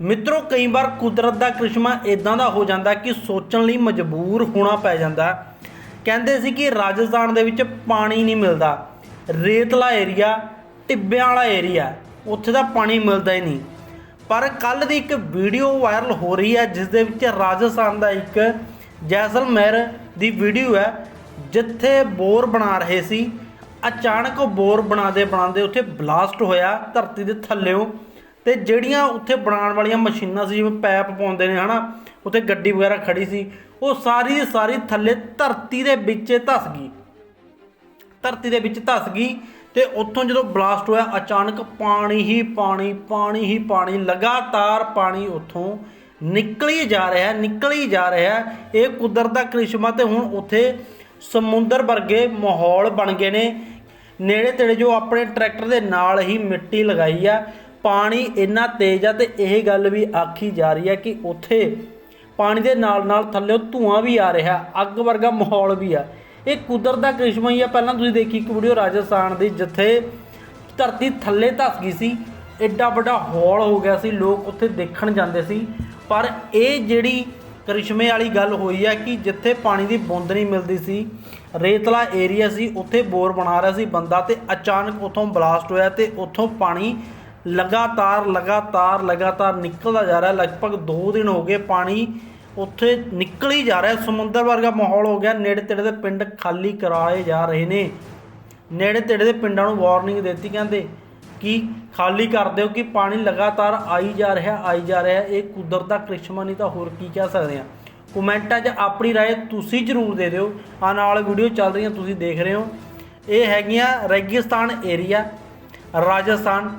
ਮਿੱਤਰੋ, ਕਈ ਵਾਰ ਕੁਦਰਤ ਦਾ ਕ੍ਰਿਸ਼ਮਾ ਇਦਾਂ ਦਾ ਹੋ ਜਾਂਦਾ ਕਿ ਸੋਚਣ ਲਈ ਮਜਬੂਰ ਹੋਣਾ ਪੈ ਜਾਂਦਾ। ਕਹਿੰਦੇ ਸੀ ਕਿ ਰਾਜਸਥਾਨ ਦੇ ਵਿੱਚ ਪਾਣੀ ਨਹੀਂ ਮਿਲਦਾ। ਰੇਤਲਾ ਏਰੀਆ, ਟਿੱਬਿਆਂ ਵਾਲਾ ਏਰੀਆ, ਉੱਥੇ ਦਾ ਪਾਣੀ ਮਿਲਦਾ ਹੀ ਨਹੀਂ। ਪਰ ਕੱਲ ਦੀ ਇੱਕ ਵੀਡੀਓ ਵਾਇਰਲ ਹੋ ਰਹੀ ਹੈ, ਜਿਸ ਦੇ ਵਿੱਚ ਰਾਜਸਥਾਨ ਦਾ ਇੱਕ ਜੈਸਲਮੇਰ ਦੀ ਵੀਡੀਓ ਹੈ, ਜਿੱਥੇ ਬੋਰ ਬਣਾ ਰਹੇ ਸੀ। ਅਚਾਨਕ ਬੋਰ ਬਣਾਦੇ ਬਣਾਦੇ ਉੱਥੇ ਬਲਾਸਟ ਹੋਇਆ, ਧਰਤੀ ਦੇ ਥੱਲੇੋਂ ਤੇ ਜਿਹੜੀਆਂ ਉੱਥੇ ਬਣਾਉਣ ਵਾਲੀਆਂ ਮਸ਼ੀਨਾਂ ਸੀ, ਜਿਵੇਂ ਪੈਪ ਪਾਉਂਦੇ ਨੇ, ਹਨਾ, ਉੱਥੇ ਗੱਡੀ ਵਗੈਰਾ ਖੜੀ ਸੀ, ਉਹ ਸਾਰੀ ਦੀ ਸਾਰੀ ਥੱਲੇ ਧਰਤੀ ਦੇ ਵਿੱਚ ਧਸ ਗਈ। ਧਰਤੀ ਦੇ ਵਿੱਚ ਧਸ ਗਈ ਤੇ ਉੱਥੋਂ ਜਦੋਂ ਬਲਾਸਟ ਹੋਇਆ, ਅਚਾਨਕ ਪਾਣੀ ਹੀ ਪਾਣੀ ਪਾਣੀ ਹੀ ਪਾਣੀ, ਲਗਾਤਾਰ ਪਾਣੀ ਉੱਥੋਂ ਨਿਕਲੀ ਜਾ ਰਿਹਾ, ਨਿਕਲੀ ਜਾ ਰਿਹਾ। ਇਹ ਕੁਦਰਤ ਦਾ ਕ੍ਰਿਸ਼ਮਾ ਤੇ ਹੁਣ ਉੱਥੇ ਸਮੁੰਦਰ ਵਰਗੇ ਮਾਹੌਲ ਬਣ ਗਏ ਨੇ। ਨੇੜੇ ਤੇੜੇ ਜੋ ਆਪਣੇ ਟਰੈਕਟਰ ਦੇ ਨਾਲ ਹੀ ਮਿੱਟੀ ਲਗਾਈ ਆ ਪਾਣੀ ਇੰਨਾ ਤੇਜ਼ ਆ ਤੇ ਇਹ ਗੱਲ ਵੀ ਆਖੀ ਜਾ ਰਹੀ ਹੈ ਕਿ ਉੱਥੇ ਪਾਣੀ ਦੇ ਨਾਲ ਨਾਲ ਥੱਲੇ ਧੂਆਂ ਵੀ ਆ ਰਿਹਾ, ਅੱਗ ਵਰਗਾ ਮਾਹੌਲ ਵੀ ਆ। ਇਹ ਕੁਦਰਤ ਦਾ ਕ੍ਰਿਸ਼ਮਾ ਹੀ ਆ। ਪਹਿਲਾਂ ਤੁਸੀਂ ਦੇਖੀ ਇੱਕ ਵੀਡੀਓ ਰਾਜਸਥਾਨ ਦੀ ਜਿੱਥੇ ਧਰਤੀ ਥੱਲੇ ਧੱਸ ਗਈ ਸੀ ਐਡਾ ਵੱਡਾ ਹੌਲ ਹੋ ਗਿਆ ਸੀ, ਲੋਕ ਉੱਥੇ ਦੇਖਣ ਜਾਂਦੇ ਸੀ। ਪਰ ਇਹ ਜਿਹੜੀ ਕਰਿਸ਼ਮੇ ਵਾਲੀ ਗੱਲ ਹੋਈ ਆ ਕਿ ਜਿੱਥੇ ਪਾਣੀ ਦੀ ਬੂੰਦ ਨਹੀਂ ਮਿਲਦੀ ਸੀ, ਰੇਤਲਾ ਏਰੀਆ ਸੀ, ਉੱਥੇ ਬੋਰ ਬਣਾ ਰਿਹਾ ਸੀ ਬੰਦਾ ਤੇ ਅਚਾਨਕ ਉੱਥੋਂ ਬਲਾਸਟ ਹੋਇਆ ਤੇ ਉੱਥੋਂ ਪਾਣੀ ਲਗਾਤਾਰ ਲਗਾਤਾਰ ਲਗਾਤਾਰ ਨਿਕਲਦਾ ਜਾ ਰਿਹਾ ਲਗਭਗ 2 ਦਿਨ ਹੋ ਗਏ ਪਾਣੀ ਉੱਥੇ ਨਿਕਲ ਹੀ ਜਾ ਰਿਹਾ ਸਮੁੰਦਰ ਵਰਗਾ ਮਾਹੌਲ ਹੋ ਗਿਆ ਨੇੜੇ ਤੇੜੇ ਦੇ ਪਿੰਡ ਖਾਲੀ ਕਰਾਏ ਜਾ ਰਹੇ ਨੇ ਨੇੜੇ ਤੇੜੇ ਦੇ ਪਿੰਡਾਂ ਨੂੰ ਵਾਰਨਿੰਗ ਦਿੱਤੀ ਕਹਿੰਦੇ ਕਿ ਖਾਲੀ ਕਰ ਦਿਓ ਕਿ ਪਾਣੀ ਲਗਾਤਾਰ ਆਈ ਜਾ ਰਿਹਾ ਆਈ ਜਾ ਰਿਹਾ ਇਹ ਕੁਦਰਤ ਦਾ ਕ੍ਰਿਸ਼ਮਾ ਨਹੀਂ ਤਾਂ ਹੋਰ ਕੀ ਕਹਿ ਸਕਦੇ ਆ ਕਮੈਂਟਾਂ 'ਚ ਆਪਣੀ رائے ਤੁਸੀਂ ਜਰੂਰ ਦੇ ਦਿਓ ਆ ਨਾਲ ਵੀਡੀਓ ਚੱਲ ਰਹੀਆਂ ਤੁਸੀਂ ਦੇਖ ਰਹੇ ਹੋ ਇਹ ਹੈਗੀਆਂ ਰੇਗਿਸਤਾਨ ਏਰੀਆ ਰਾਜਸਥਾਨ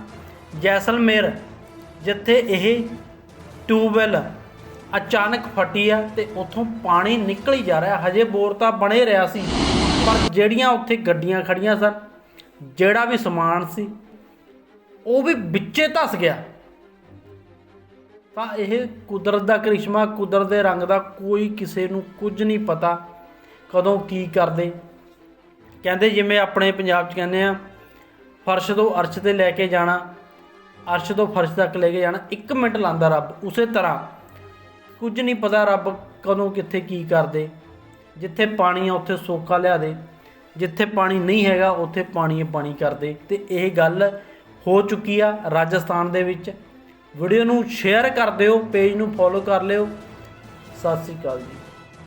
ਜੈਸਲਮੇਰ, ਜਿੱਥੇ ਇਹ ਟਿਊਬਵੈਲ ਅਚਾਨਕ ਫਟੀ ਆ ਤੇ ਉੱਥੋਂ ਪਾਣੀ ਨਿਕਲ ਹੀ ਜਾ ਰਿਹਾ। ਹਜੇ ਬੋਰ ਤਾਂ ਬਣੇ ਰਿਹਾ ਸੀ, ਪਰ ਜਿਹੜੀਆਂ ਉੱਥੇ ਗੱਡੀਆਂ ਖੜੀਆਂ ਸਨ, ਜਿਹੜਾ ਵੀ ਸਮਾਨ ਸੀ, ਉਹ ਵੀ ਵਿੱਚੇ ਧਸ ਗਿਆ। ਤਾਂ ਇਹ ਕੁਦਰਤ ਦਾ ਕ੍ਰਿਸ਼ਮਾ, ਕੁਦਰਤ ਦੇ ਰੰਗ ਦਾ ਕੋਈ ਕਿਸੇ ਨੂੰ ਕੁਝ ਨਹੀਂ ਪਤਾ ਕਦੋਂ ਕੀ ਕਰਦੇ। ਕਹਿੰਦੇ ਜਿਵੇਂ ਆਪਣੇ ਪੰਜਾਬ 'ਚ ਕਹਿੰਦੇ ਆ, ਫਰਸ਼ ਤੋਂ ਅਰਸ਼ ਤੇ ਲੈ ਕੇ ਜਾਣਾ ਅਰਸ਼ ਤੋਂ ਫਰਸ਼ ਤੱਕ ਲੈ ਕੇ ਜਾਣਾ। 1 ਮਿੰਟ ਲਾਂਦਾ ਰੱਬ, ਉਸੇ ਤਰ੍ਹਾਂ। ਕੁਝ ਨਹੀਂ ਪਤਾ ਰੱਬ ਕਦੋਂ, ਕਿੱਥੇ, ਕੀ ਕਰਦੇ। ਜਿੱਥੇ ਪਾਣੀ ਆ, ਉੱਥੇ ਸੋਕਾ ਲਿਆ ਦੇ। ਜਿੱਥੇ ਪਾਣੀ ਨਹੀਂ ਹੈਗਾ, ਉੱਥੇ ਪਾਣੀ ਪਾਣੀ ਕਰਦੇ। ਤੇ ਇਹ ਗੱਲ ਹੋ ਚੁੱਕੀ ਆ ਰਾਜਸਥਾਨ ਦੇ ਵਿੱਚ। ਵੀਡੀਓ ਨੂੰ ਸ਼ੇਅਰ ਕਰ ਦਿਓ, ਪੇਜ ਨੂੰ ਫੋਲੋ ਕਰ ਲਿਓ। ਸਤਿ ਸ੍ਰੀ ਅਕਾਲ ਜੀ।